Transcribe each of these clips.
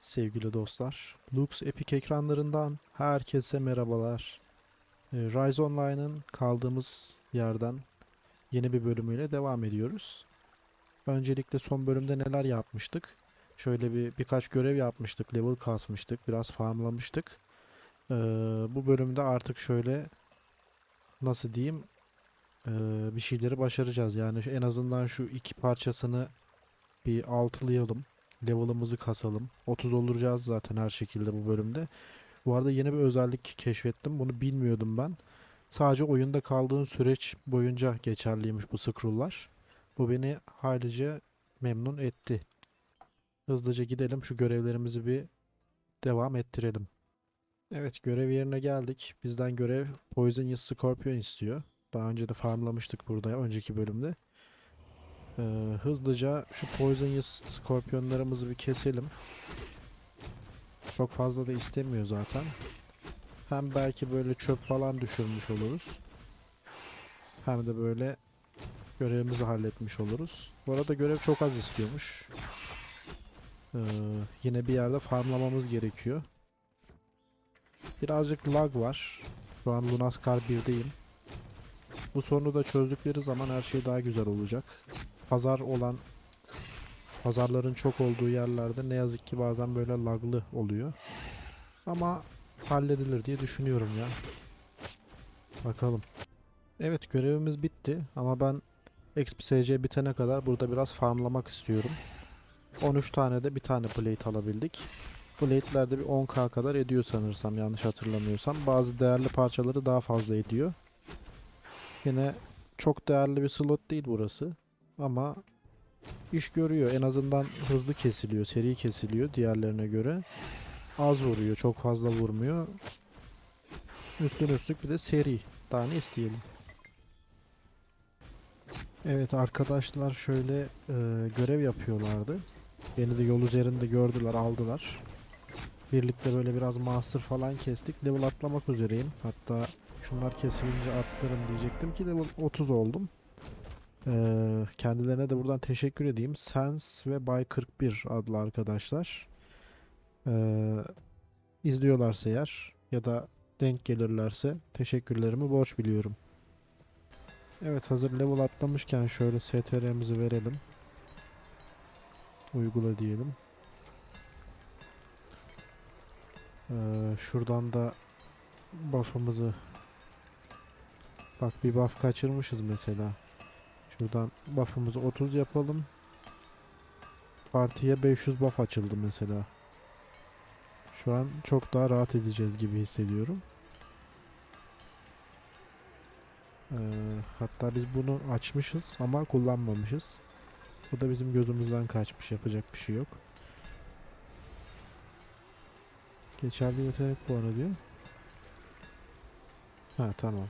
Sevgili dostlar, Lux Epic ekranlarından herkese merhabalar. Ee, Rise Online'ın kaldığımız yerden yeni bir bölümüyle devam ediyoruz. Öncelikle son bölümde neler yapmıştık? Şöyle bir birkaç görev yapmıştık, level kasmıştık, biraz farmlamıştık. Ee, bu bölümde artık şöyle nasıl diyeyim ee, bir şeyleri başaracağız. Yani en azından şu iki parçasını bir altılayalım. Level'ımızı kasalım. 30 olacağız zaten her şekilde bu bölümde. Bu arada yeni bir özellik keşfettim. Bunu bilmiyordum ben. Sadece oyunda kaldığın süreç boyunca geçerliymiş bu scroll'lar. Bu beni haylice memnun etti. Hızlıca gidelim şu görevlerimizi bir devam ettirelim. Evet görev yerine geldik. Bizden görev Poisonous Scorpion istiyor. Daha önce de farmlamıştık burada önceki bölümde. Ee, hızlıca şu Poisonous Scorpionlarımızı bir keselim. Çok fazla da istemiyor zaten. Hem belki böyle çöp falan düşürmüş oluruz. Hem de böyle görevimizi halletmiş oluruz. Bu arada görev çok az istiyormuş. Ee, yine bir yerde farmlamamız gerekiyor. Birazcık lag var. Şu an Lunaskar 1'deyim. Bu sorunu da çözdükleri zaman her şey daha güzel olacak. Pazar olan pazarların çok olduğu yerlerde ne yazık ki bazen böyle laglı oluyor. Ama halledilir diye düşünüyorum ya. Bakalım. Evet görevimiz bitti ama ben XPSC bitene kadar burada biraz farmlamak istiyorum. 13 tane de bir tane plate alabildik. Plate'ler bir 10k kadar ediyor sanırsam yanlış hatırlamıyorsam. Bazı değerli parçaları daha fazla ediyor. Yine çok değerli bir slot değil burası. Ama iş görüyor. En azından hızlı kesiliyor, seri kesiliyor diğerlerine göre. Az vuruyor, çok fazla vurmuyor. Üstün üstlük bir de seri. Daha ne isteyelim? Evet arkadaşlar şöyle e, görev yapıyorlardı. Beni de yol üzerinde gördüler, aldılar. Birlikte böyle biraz master falan kestik. Level atlamak üzereyim. Hatta şunlar kesilince atlarım diyecektim ki level 30 oldum. Ee, kendilerine de buradan teşekkür edeyim. Sens ve Bay 41 adlı arkadaşlar. Ee, izliyorlarsa eğer ya da denk gelirlerse teşekkürlerimi borç biliyorum. Evet hazır level atlamışken şöyle STR'mizi verelim. Uygula diyelim. Ee, şuradan da buff'ımızı bak bir buff kaçırmışız mesela. Şuradan buff'ımızı 30 yapalım. Partiye 500 buff açıldı mesela. Şu an çok daha rahat edeceğiz gibi hissediyorum. Ee, hatta biz bunu açmışız ama kullanmamışız. Bu da bizim gözümüzden kaçmış. Yapacak bir şey yok. Geçerli yetenek puanı diyor. Ha tamam.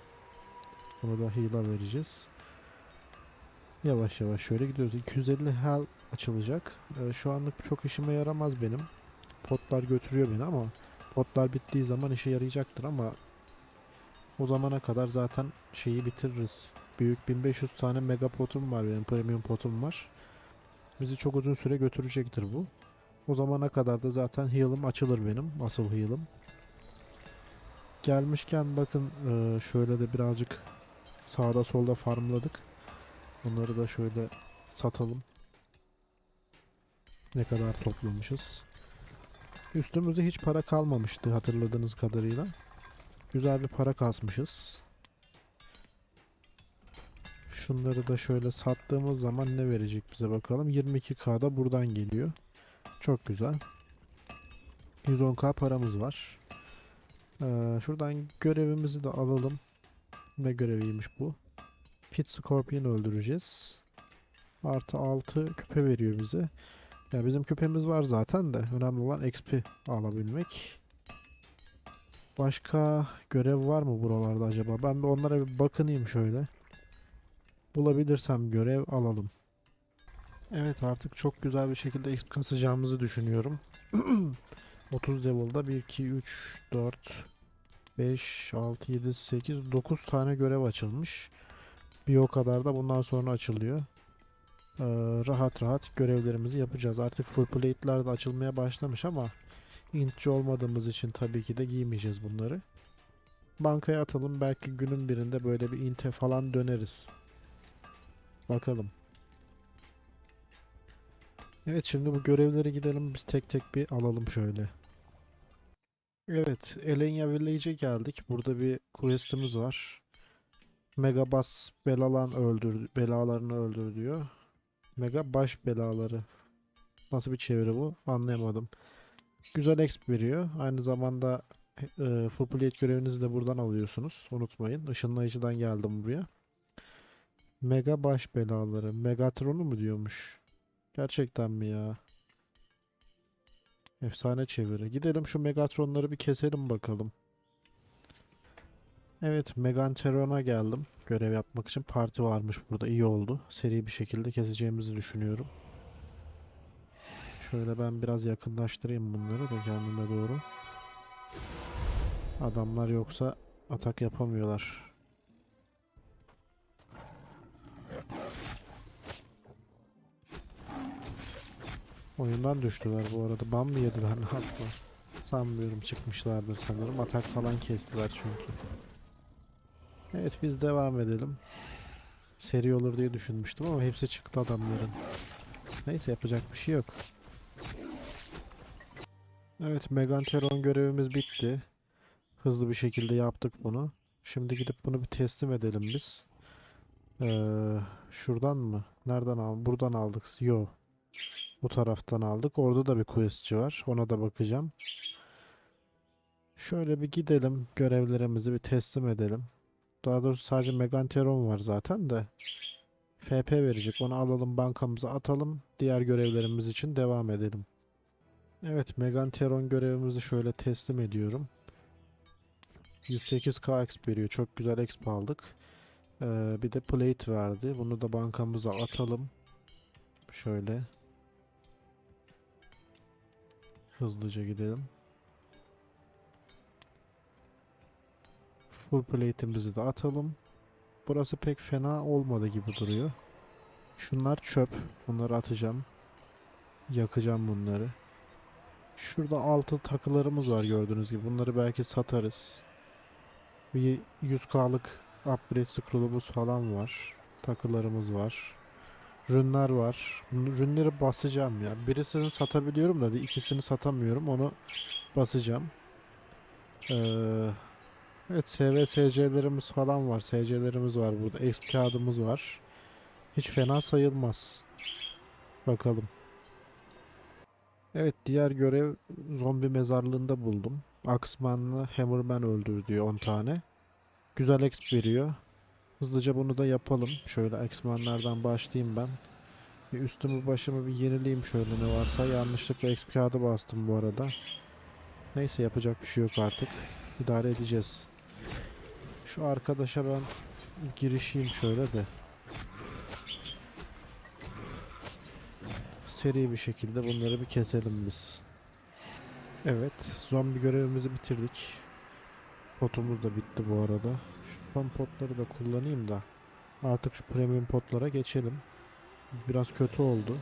Bunu da heal'a vereceğiz. Yavaş yavaş şöyle gidiyoruz. 250 hel açılacak. Ee, şu anlık çok işime yaramaz benim. Potlar götürüyor beni ama potlar bittiği zaman işe yarayacaktır ama o zamana kadar zaten şeyi bitiririz. Büyük 1500 tane mega potum var benim premium potum var. Bizi çok uzun süre götürecektir bu. O zamana kadar da zaten heal'ım açılır benim. Asıl heal'ım. Gelmişken bakın e, şöyle de birazcık sağda solda farmladık. Bunları da şöyle satalım. Ne kadar toplamışız. Üstümüzde hiç para kalmamıştı hatırladığınız kadarıyla. Güzel bir para kasmışız. Şunları da şöyle sattığımız zaman ne verecek bize bakalım. 22k da buradan geliyor. Çok güzel. 110k paramız var. Ee, şuradan görevimizi de alalım. Ne göreviymiş bu? Pit Scorpion öldüreceğiz. Artı 6 küpe veriyor bize. Ya bizim küpemiz var zaten de. Önemli olan XP alabilmek. Başka görev var mı buralarda acaba? Ben bir onlara bir bakınayım şöyle. Bulabilirsem görev alalım. Evet artık çok güzel bir şekilde XP kasacağımızı düşünüyorum. 30 level'da 1, 2, 3, 4, 5, 6, 7, 8, 9 tane görev açılmış. Bir o kadar da bundan sonra açılıyor. Ee, rahat rahat görevlerimizi yapacağız. Artık full plate'ler de açılmaya başlamış ama intçi olmadığımız için tabii ki de giymeyeceğiz bunları. Bankaya atalım belki günün birinde böyle bir inte falan döneriz. Bakalım. Evet şimdi bu görevleri gidelim biz tek tek bir alalım şöyle. Evet Elenya Village'e geldik. Burada bir questimiz var. Megabas belalan öldür belalarını öldür diyor. Mega baş belaları. Nasıl bir çeviri bu? Anlayamadım. Güzel exp veriyor. Aynı zamanda e, full plate görevinizi de buradan alıyorsunuz. Unutmayın. Işınlayıcıdan geldim buraya. Mega baş belaları. Megatron'u mu diyormuş? Gerçekten mi ya? Efsane çeviri. Gidelim şu Megatron'ları bir keselim bakalım. Evet, Megatron'a geldim. Görev yapmak için parti varmış burada. İyi oldu. Seri bir şekilde keseceğimizi düşünüyorum. Şöyle ben biraz yakınlaştırayım bunları da kendime doğru. Adamlar yoksa atak yapamıyorlar. Oyundan düştüler bu arada. Ban mı yediler ne yaptılar? Sanmıyorum çıkmışlardır sanırım. Atak falan kestiler çünkü. Evet biz devam edelim. Seri olur diye düşünmüştüm ama hepsi çıktı adamların. Neyse yapacak bir şey yok. Evet Meganteron görevimiz bitti. Hızlı bir şekilde yaptık bunu. Şimdi gidip bunu bir teslim edelim biz. Ee, şuradan mı? Nereden aldık? Buradan aldık. Yo. Bu taraftan aldık. Orada da bir questçi var. Ona da bakacağım. Şöyle bir gidelim. Görevlerimizi bir teslim edelim. Daha doğrusu sadece Meganteron var zaten de. FP verecek. Onu alalım bankamıza atalım. Diğer görevlerimiz için devam edelim. Evet Meganteron görevimizi şöyle teslim ediyorum. 108k exp veriyor. Çok güzel exp aldık. Ee, bir de plate verdi. Bunu da bankamıza atalım. Şöyle. Hızlıca gidelim. Full plate'imizi de atalım. Burası pek fena olmadı gibi duruyor. Şunlar çöp. Bunları atacağım. Yakacağım bunları. Şurada altı takılarımız var gördüğünüz gibi. Bunları belki satarız. Bir 100k'lık upgrade scroll'umuz falan var. Takılarımız var. Rünler var. Rünleri basacağım ya. Birisini satabiliyorum da ikisini satamıyorum. Onu basacağım. Ee, evet SVSC'lerimiz falan var. SC'lerimiz var burada. Exp kağıdımız var. Hiç fena sayılmaz. Bakalım. Evet diğer görev zombi mezarlığında buldum. Axeman'la Hammerman öldür diyor 10 tane. Güzel exp veriyor. Hızlıca bunu da yapalım. Şöyle Axeman'lardan başlayayım ben. Bir üstümü başımı bir yenileyim şöyle ne varsa. Yanlışlıkla exp kağıdı bastım bu arada. Neyse yapacak bir şey yok artık. İdare edeceğiz. Şu arkadaşa ben girişeyim şöyle de. Seri bir şekilde bunları bir keselim biz. Evet, zombi görevimizi bitirdik. Potumuz da bitti bu arada. Şu son potları da kullanayım da artık şu premium potlara geçelim. Biraz kötü oldu.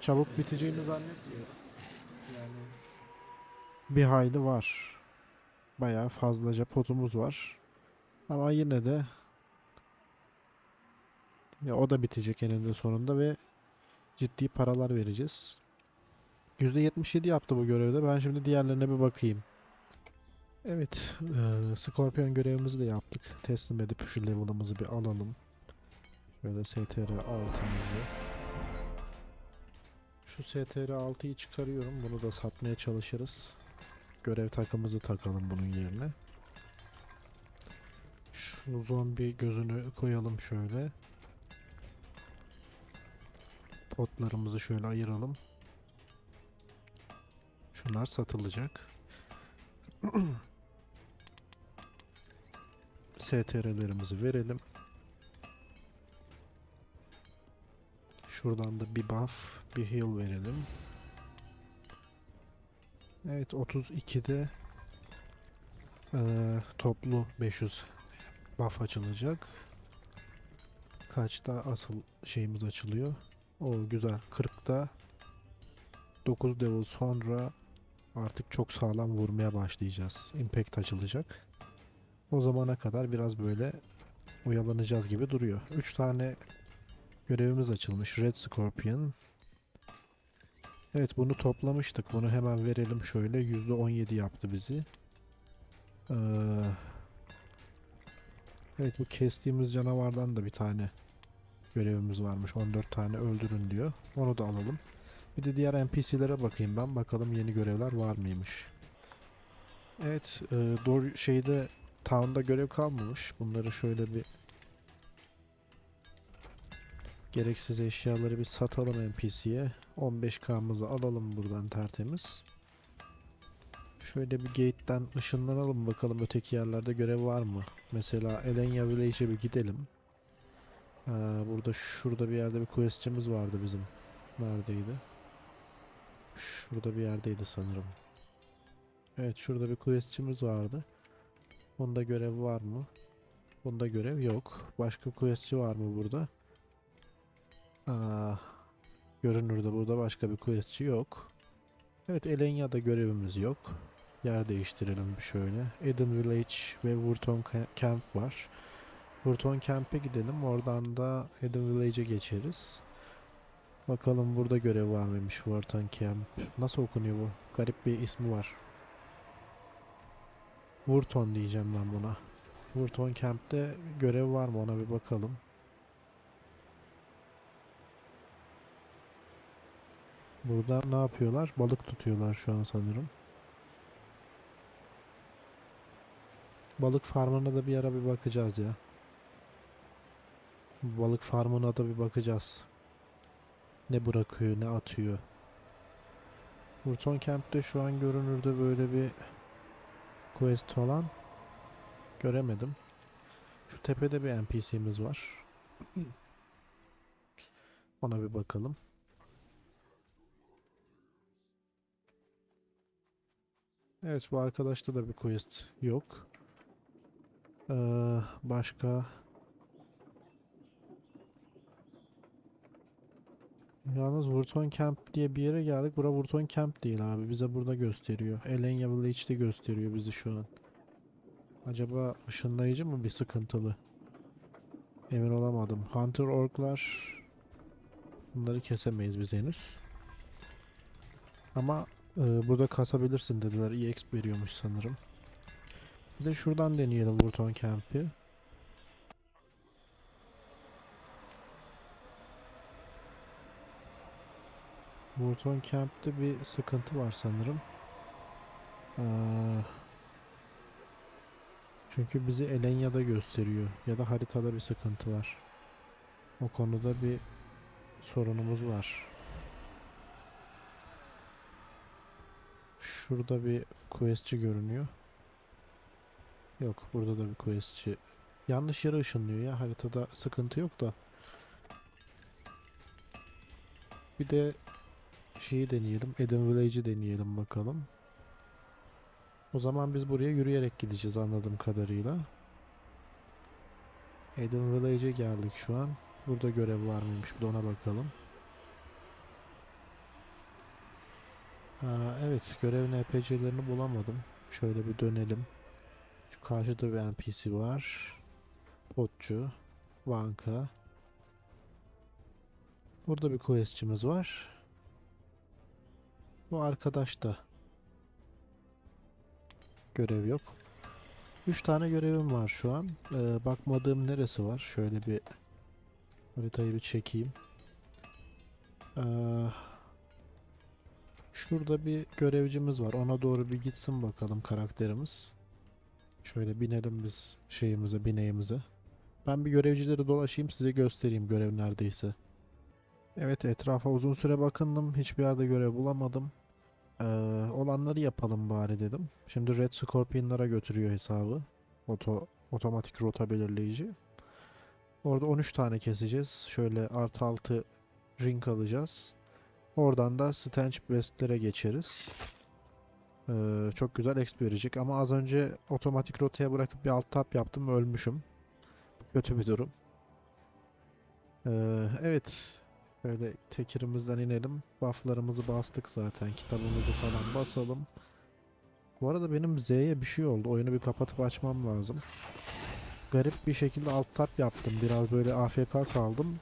Çabuk biteceğini zannetmiyorum. Yani bir hayli var. Bayağı fazlaca potumuz var. Ama yine de ya o da bitecek eninde sonunda ve ciddi paralar vereceğiz. %77 yaptı bu görevde. Ben şimdi diğerlerine bir bakayım. Evet, eee Scorpion görevimizi de yaptık. Teslim edip şu level'ımızı bir alalım. Şöyle STR 6'mızı. Şu STR 6'yı çıkarıyorum. Bunu da satmaya çalışırız. Görev takımızı takalım bunun yerine. Şu zombi gözünü koyalım şöyle. Potlarımızı şöyle ayıralım. Şunlar satılacak. STR'lerimizi verelim. Şuradan da bir buff, bir heal verelim. Evet 32'de eee, toplu 500 buff açılacak. Kaçta asıl şeyimiz açılıyor? O güzel. 40'ta 9 level sonra artık çok sağlam vurmaya başlayacağız. Impact açılacak. O zamana kadar biraz böyle oyalanacağız gibi duruyor. 3 tane görevimiz açılmış. Red Scorpion. Evet bunu toplamıştık. Bunu hemen verelim şöyle. %17 yaptı bizi. Ee, evet bu kestiğimiz canavardan da bir tane görevimiz varmış. 14 tane öldürün diyor. Onu da alalım. Bir de diğer NPC'lere bakayım ben. Bakalım yeni görevler var mıymış. Evet, e, doğru şeyde town'da görev kalmamış. Bunları şöyle bir gereksiz eşyaları bir satalım NPC'ye. 15k'mızı alalım buradan tertemiz. Şöyle bir gate'den ışınlanalım bakalım öteki yerlerde görev var mı? Mesela Elenya Village'e bir gidelim. Ee, burada şurada bir yerde bir quest'imiz vardı bizim. Neredeydi? Şurada bir yerdeydi sanırım. Evet şurada bir quest'imiz vardı. Bunda görev var mı? Bunda görev yok. Başka questçi var mı burada? Aa, görünürde burada başka bir questçi yok. Evet Elenya'da görevimiz yok. Yer değiştirelim şöyle. Eden Village ve Wurton Ca- Camp var. Wurton Camp'e gidelim. Oradan da Eden Village'e geçeriz. Bakalım burada görev var mıymış Wurton Camp. Nasıl okunuyor bu? Garip bir ismi var. Wurton diyeceğim ben buna. Wurton Camp'te görev var mı ona bir bakalım. Burada ne yapıyorlar? Balık tutuyorlar şu an sanırım. Balık farmına da bir ara bir bakacağız ya. Balık farmına da bir bakacağız. Ne bırakıyor, ne atıyor. Burton Camp'te şu an görünürde böyle bir quest falan göremedim. Şu tepede bir NPC'miz var. Ona bir bakalım. Evet bu arkadaşta da bir quest yok. Ee, başka Yalnız Wurton Camp diye bir yere geldik. Bura Wurton Camp değil abi. Bize burada gösteriyor. Elenya Village'de gösteriyor bizi şu an. Acaba ışınlayıcı mı bir sıkıntılı? Emin olamadım. Hunter Ork'lar bunları kesemeyiz biz henüz. Ama e, burada kasabilirsin dediler. EXP veriyormuş sanırım. Bir de şuradan deneyelim Wurton Camp'i. Wurton Camp'te bir sıkıntı var sanırım. Ee, çünkü bizi Elenya'da gösteriyor. Ya da haritada bir sıkıntı var. O konuda bir sorunumuz var. Şurada bir questçi görünüyor. Yok burada da bir questçi. Yanlış yere ışınlıyor ya haritada sıkıntı yok da. Bir de şeyi deneyelim. Eden Village'i deneyelim bakalım. O zaman biz buraya yürüyerek gideceğiz anladığım kadarıyla. Eden Village'e geldik şu an. Burada görev var mıymış bir de ona bakalım. Aa, evet görevin NPC'lerini bulamadım. Şöyle bir dönelim. Karşıda bir NPC var. Potçu. Banka. Burada bir questçimiz var. Bu arkadaş da görev yok. 3 tane görevim var şu an. Ee, bakmadığım neresi var? Şöyle bir haritayı bir çekeyim. Ee, şurada bir görevcimiz var. Ona doğru bir gitsin bakalım karakterimiz. Şöyle binelim biz şeyimize, bineğimize. Ben bir görevcileri dolaşayım size göstereyim görev neredeyse. Evet etrafa uzun süre bakındım. Hiçbir yerde görev bulamadım. Ee, olanları yapalım bari dedim. Şimdi Red Scorpion'lara götürüyor hesabı. Oto, otomatik rota belirleyici. Orada 13 tane keseceğiz. Şöyle artı 6 ring alacağız. Oradan da Stench Best'lere geçeriz. Ee, çok güzel exp verecek ama az önce otomatik rotaya bırakıp bir alt tap yaptım ölmüşüm. Kötü bir durum. Ee, evet. Böyle tekirimizden inelim. Bufflarımızı bastık zaten. Kitabımızı falan basalım. Bu arada benim Z'ye bir şey oldu. Oyunu bir kapatıp açmam lazım. Garip bir şekilde alt tab yaptım. Biraz böyle AFK kaldım.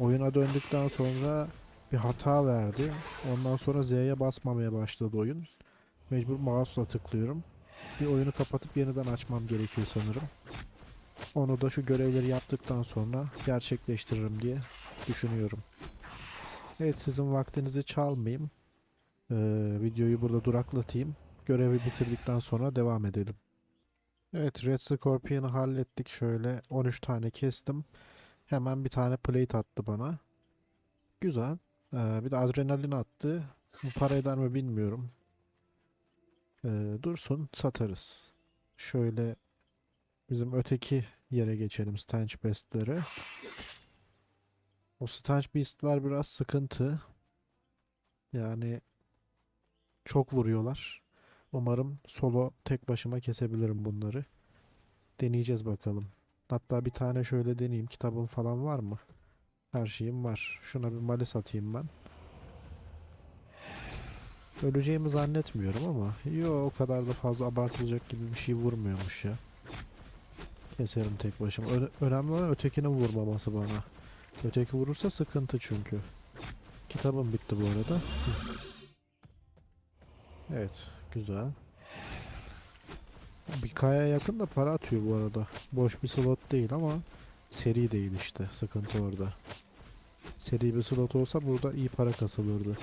Oyuna döndükten sonra bir hata verdi. Ondan sonra Z'ye basmamaya başladı oyun. Mecbur mouse'la tıklıyorum. Bir oyunu kapatıp yeniden açmam gerekiyor sanırım. Onu da şu görevleri yaptıktan sonra gerçekleştiririm diye düşünüyorum. Evet sizin vaktinizi çalmayayım. Ee, videoyu burada duraklatayım. Görevi bitirdikten sonra devam edelim. Evet Red Scorpion'ı hallettik şöyle 13 tane kestim. Hemen bir tane plate attı bana. Güzel. Ee, bir de adrenalin attı. Bu para eder mi bilmiyorum. Ee, dursun satarız. Şöyle bizim öteki yere geçelim Stench Beast'lere. O Stench Beast'ler biraz sıkıntı. Yani çok vuruyorlar. Umarım solo tek başıma kesebilirim bunları. Deneyeceğiz bakalım. Hatta bir tane şöyle deneyeyim. Kitabım falan var mı? Her şeyim var. Şuna bir malis atayım ben. Öleceğimi zannetmiyorum ama yo o kadar da fazla abartılacak gibi bir şey vurmuyormuş ya. Keserim tek başıma. Ö- önemli olan ötekinin vurmaması bana. Öteki vurursa sıkıntı çünkü. Kitabım bitti bu arada. Evet, güzel. Bir kaya yakın da para atıyor bu arada. Boş bir slot değil ama seri değil işte. Sıkıntı orada. Seri bir slot olsa burada iyi para kasılırdı.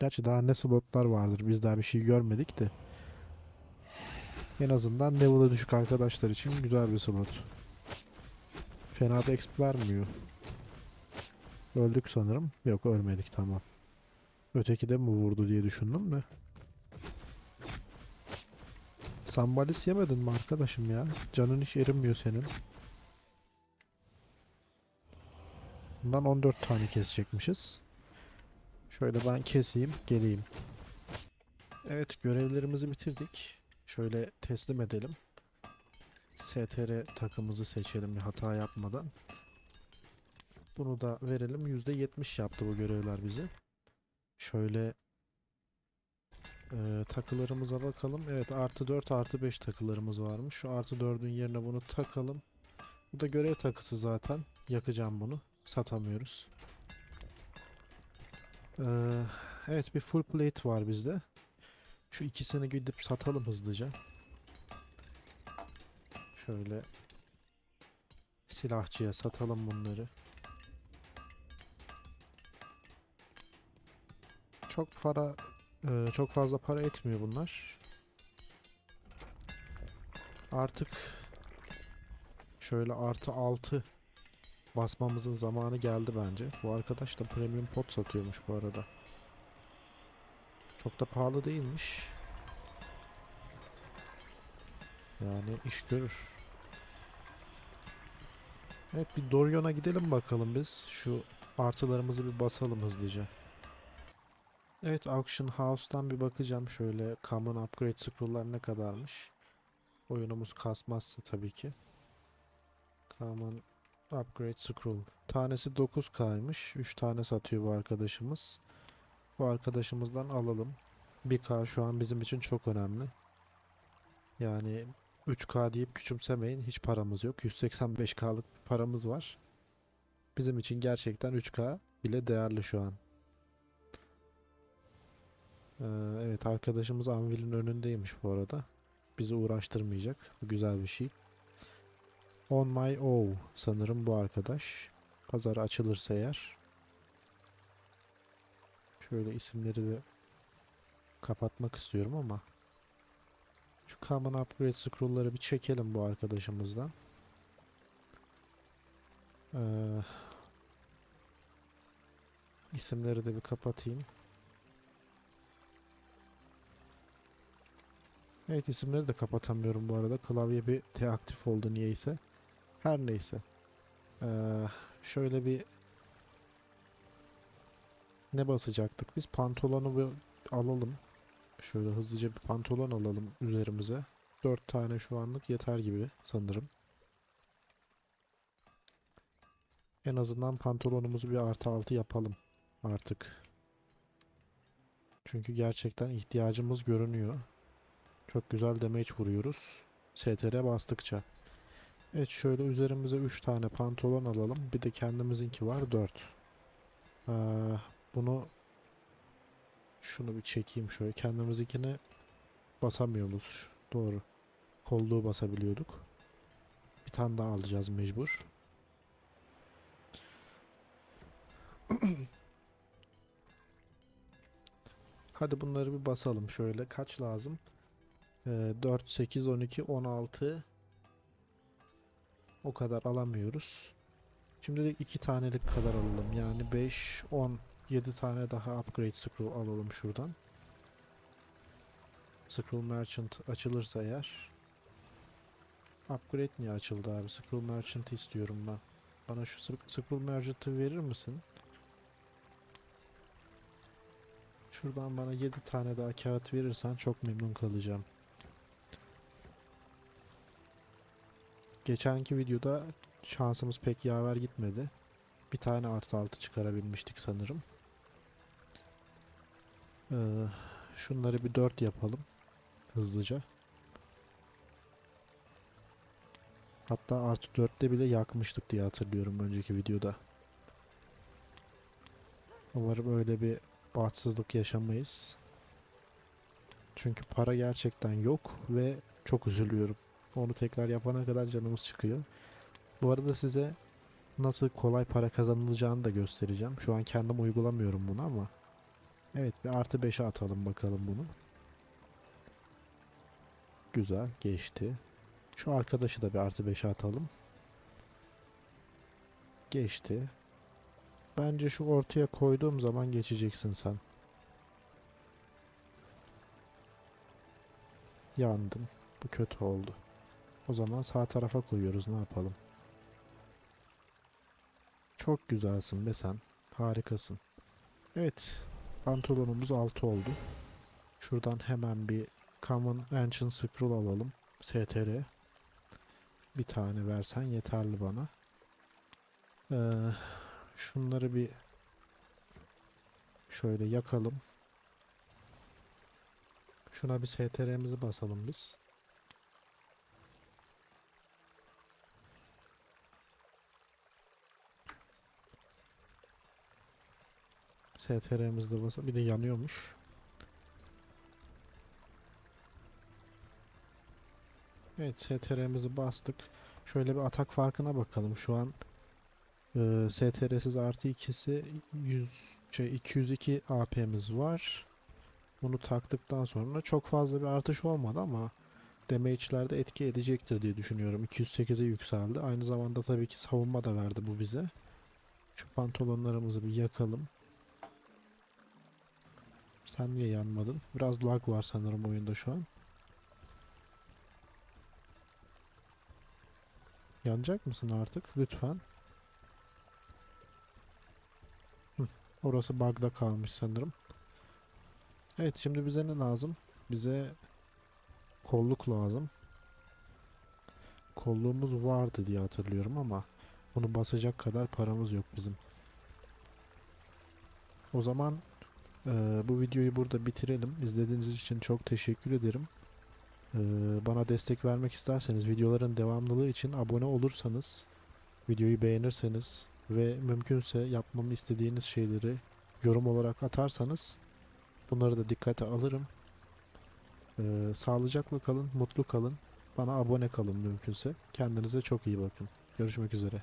Gerçi daha ne slotlar vardır. Biz daha bir şey görmedik de. En azından level'ı düşük arkadaşlar için güzel bir slot. Fena da exp vermiyor. Öldük sanırım. Yok ölmedik tamam. Öteki de mi vurdu diye düşündüm de. Sambalis yemedin mi arkadaşım ya? Canın hiç erinmiyor senin. Bundan 14 tane kesecekmişiz. Şöyle ben keseyim, geleyim. Evet, görevlerimizi bitirdik. Şöyle teslim edelim. STR takımızı seçelim bir hata yapmadan. Bunu da verelim. %70 yaptı bu görevler bizi. Şöyle e, takılarımıza bakalım. Evet artı 4 artı 5 takılarımız varmış. Şu artı 4'ün yerine bunu takalım. Bu da görev takısı zaten. Yakacağım bunu. Satamıyoruz. Ee, evet bir full plate var bizde. Şu ikisini gidip satalım hızlıca. Şöyle silahçıya satalım bunları. Çok para e, çok fazla para etmiyor bunlar. Artık şöyle artı 6 basmamızın zamanı geldi bence. Bu arkadaş da premium pot satıyormuş bu arada. Çok da pahalı değilmiş. Yani iş görür. Evet bir Dorion'a gidelim bakalım biz. Şu artılarımızı bir basalım hızlıca. Evet Auction House'tan bir bakacağım şöyle Common Upgrade Scroll'lar ne kadarmış. Oyunumuz kasmazsa tabii ki. Common Upgrade Scroll. Tanesi 9K'ymış. 3 tane satıyor bu arkadaşımız. Bu arkadaşımızdan alalım. 1K şu an bizim için çok önemli. Yani 3K deyip küçümsemeyin. Hiç paramız yok. 185K'lık paramız var. Bizim için gerçekten 3K bile değerli şu an. Ee, evet arkadaşımız Anvil'in önündeymiş bu arada. Bizi uğraştırmayacak. Bu güzel bir şey. On My O sanırım bu arkadaş. Pazar açılırsa eğer. Şöyle isimleri de kapatmak istiyorum ama. Şu Common Upgrade Scroll'ları bir çekelim bu arkadaşımızdan. Ee, isimleri de bir kapatayım. Evet isimleri de kapatamıyorum bu arada. Klavye bir deaktif oldu niyeyse. Her neyse. Ee, şöyle bir ne basacaktık biz? Pantolonu bir alalım. Şöyle hızlıca bir pantolon alalım üzerimize. 4 tane şu anlık yeter gibi sanırım. En azından pantolonumuzu bir artı altı yapalım artık. Çünkü gerçekten ihtiyacımız görünüyor. Çok güzel damage vuruyoruz. STR bastıkça. Evet şöyle üzerimize 3 tane pantolon alalım. Bir de kendimizinki var 4. Ee, bunu şunu bir çekeyim şöyle. Kendimizinkini basamıyoruz. Doğru. Kolluğu basabiliyorduk. Bir tane daha alacağız mecbur. Hadi bunları bir basalım şöyle. Kaç lazım? Ee, 4, 8, 12, 16 o kadar alamıyoruz. Şimdilik 2 tanelik kadar alalım. Yani 5, 10, 7 tane daha upgrade scroll alalım şuradan. Scroll Merchant açılırsa eğer. Upgrade niye açıldı abi? Scroll Merchant'ı istiyorum ben. Bana şu Sc- Scroll Merchant'ı verir misin? Şuradan bana 7 tane daha kağıt verirsen çok memnun kalacağım. Geçenki videoda şansımız pek yaver gitmedi. Bir tane artı altı çıkarabilmiştik sanırım. Ee, şunları bir 4 yapalım. Hızlıca. Hatta artı 4'te bile yakmıştık diye hatırlıyorum önceki videoda. Umarım öyle bir bahtsızlık yaşamayız. Çünkü para gerçekten yok ve çok üzülüyorum. Onu tekrar yapana kadar canımız çıkıyor. Bu arada size nasıl kolay para kazanılacağını da göstereceğim. Şu an kendim uygulamıyorum bunu ama. Evet bir artı 5'e atalım bakalım bunu. Güzel geçti. Şu arkadaşı da bir artı 5'e atalım. Geçti. Bence şu ortaya koyduğum zaman geçeceksin sen. Yandın. Bu kötü oldu. O zaman sağ tarafa koyuyoruz. Ne yapalım? Çok güzelsin be sen. Harikasın. Evet. Pantolonumuz 6 oldu. Şuradan hemen bir Common Ancient Scroll alalım. STR. Bir tane versen yeterli bana. Ee, şunları bir şöyle yakalım. Şuna bir STR'mizi basalım biz. STR'mizi de basalım. Bir de yanıyormuş. Evet STR'mizi bastık. Şöyle bir atak farkına bakalım. Şu an e, STR'siz artı ikisi 100, şey, 202 AP'miz var. Bunu taktıktan sonra çok fazla bir artış olmadı ama damage'lerde etki edecektir diye düşünüyorum. 208'e yükseldi. Aynı zamanda tabii ki savunma da verdi bu bize. Şu pantolonlarımızı bir yakalım. Sen niye yanmadın? Biraz lag var sanırım oyunda şu an. Yanacak mısın artık? Lütfen. Orası bug'da kalmış sanırım. Evet şimdi bize ne lazım? Bize kolluk lazım. Kolluğumuz vardı diye hatırlıyorum ama bunu basacak kadar paramız yok bizim. O zaman eee, bu videoyu burada bitirelim. İzlediğiniz için çok teşekkür ederim. Eee, bana destek vermek isterseniz videoların devamlılığı için abone olursanız, videoyu beğenirseniz ve mümkünse yapmamı istediğiniz şeyleri yorum olarak atarsanız bunları da dikkate alırım. Eee, sağlıcakla kalın, mutlu kalın. Bana abone kalın mümkünse. Kendinize çok iyi bakın. Görüşmek üzere.